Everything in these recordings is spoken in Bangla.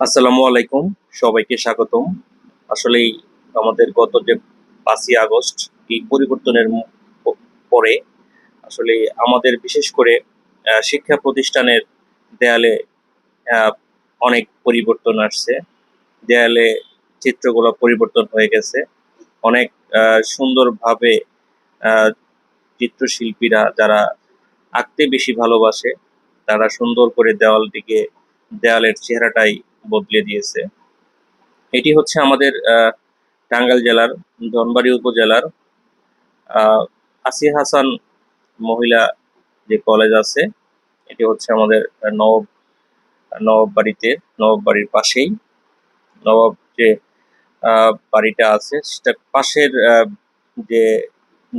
আসসালামু আলাইকুম, সবাইকে স্বাগতম। আসলেই আমাদের গত যে পাঁচই আগস্ট, এই পরিবর্তনের পরে আসলে আমাদের বিশেষ করে শিক্ষা প্রতিষ্ঠানের দেয়ালে অনেক পরিবর্তন আসছে। দেয়ালে চিত্রগুলো পরিবর্তন হয়ে গেছে। অনেক সুন্দরভাবে চিত্রশিল্পীরা যারা আঁকতে বেশি ভালোবাসে, তারা সুন্দর করে দেওয়ালটিকে দেওয়ালের চেহারাটাই বদলে দিয়েছে। এটি হচ্ছে আমাদের টাঙ্গাইল জেলার ধনবাড়ি উপজেলার আসিয়া হাসান মহিলা যে কলেজ আছে এটি হচ্ছে আমাদের আহ, নবাব বাড়িতে নবাব বাড়ির পাশেই। নবাব যে বাড়িটা আছে সেটা পাশের যে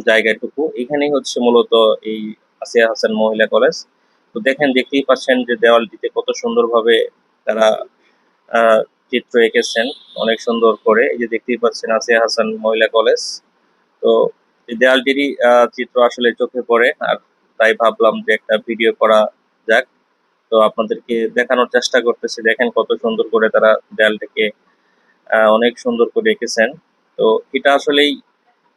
জায়গাটুকু এখানেই হচ্ছে মূলত এই আসিয়া হাসান মহিলা কলেজ। তো দেখেন দেখতেই পাচ্ছেন যে দেওয়ালটিতে কত সুন্দরভাবে তারা চিত্র এঁকেছেন অনেক সুন্দর করে। এই যে দেখতেই পাচ্ছেন আসিয়া হাসান মহিলা কলেজ। তো এই দেয়ালটিরই চিত্র আসলে চোখে পড়ে, আর তাই ভাবলাম যে একটা ভিডিও করা যাক। তো আপনাদেরকে দেখানোর চেষ্টা করতেছি। দেখেন কত সুন্দর করে তারা দেয়ালটাকে অনেক সুন্দর করে এঁকেছেন। তো এটা আসলেই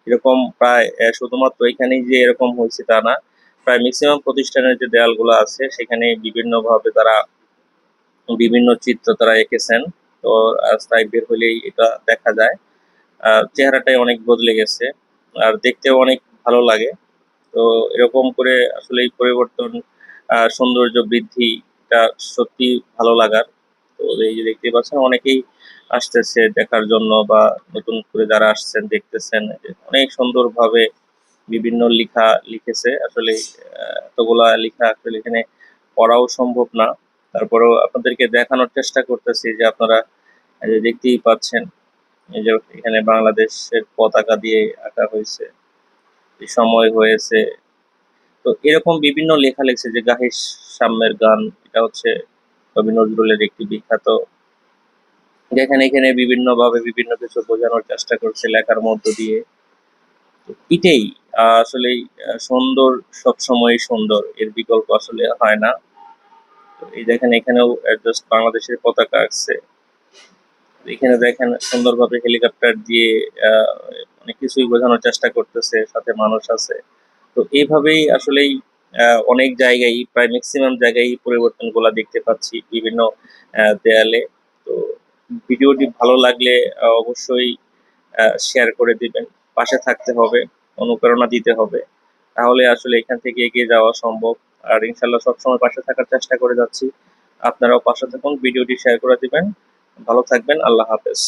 এরকম প্রায় শুধুমাত্র এখানেই যে এরকম হয়েছে তা না। প্রায় ম্যাক্সিমাম প্রতিষ্ঠানের যে দেয়ালগুলো আছে, সেখানে বিভিন্নভাবে তারা বিভিন্ন চিত্র তারা এঁকেছেন। তো রাস্তায় বের হলেই এটা দেখা যায়। আর চেহারাটাই অনেক বদলে গেছে। আর দেখতেও অনেক ভালো লাগে। তো এরকম করে আসলে এই পরিবর্তন সৌন্দর্য বৃদ্ধি এটা সত্যি ভালো লাগার। তো এই যে দেখতে পাচ্ছেন, অনেকেই আসতেছে দেখার জন্য বা নতুন করে যারা আসছেন, দেখতেছেন অনেক সুন্দরভাবে বিভিন্ন লেখা লিখেছে। আসলে এতগুলা লেখা আসলে এখানে পড়াও সম্ভব না। তারপরেও আপনাদেরকে দেখানোর চেষ্টা করতেছি যে আপনারা দেখতেই পাচ্ছেন, এই যে এখানে বাংলাদেশের পতাকা দিয়ে আঁকা হয়েছে সময় হয়েছে। তো এরকম বিভিন্ন লেখা লিখছে যে গাহির সাম্যের গান, এটা হচ্ছে কবি নজরুলের একটি বিখ্যাত। যেখানে এখানে বিভিন্ন ভাবে বিভিন্ন কিছু বোঝানোর চেষ্টা করছে লেখার মধ্য দিয়ে। এটাই আসলে সুন্দর সবসময় সুন্দর, এর বিকল্প আসলে হয় না। এই দেখেন এখানেও জাস্ট বাংলাদেশের পতাকা আছে এখানে দেখেন সুন্দরভাবে হেলিকপ্টার দিয়ে অনেক কিছুই বোঝানোর চেষ্টা করতেছে, সাথে মানুষ আছে। তো এইভাবেই আসলেই অনেক জায়গায়, প্রায় ম্যাক্সিমাম জায়গায় পরিবর্তনগুলা দেখতে পাচ্ছি বিভিন্ন দেয়ালে। তো ভিডিওটি ভালো লাগলে অবশ্যই শেয়ার করে দিবেন। পাশে থাকতে হবে, অনুপ্রেরণা দিতে হবে। তাহলে আসলে এখান থেকে এগিয়ে যাওয়া সম্ভব। আর ইনশাল্লাহ সবসময় পাশে থাকার চেষ্টা করে যাচ্ছি। আপনারাও পাশে থাকুন, ভিডিওটি শেয়ার করে দিবেন। ভালো থাকবেন, আল্লাহ হাফেজ।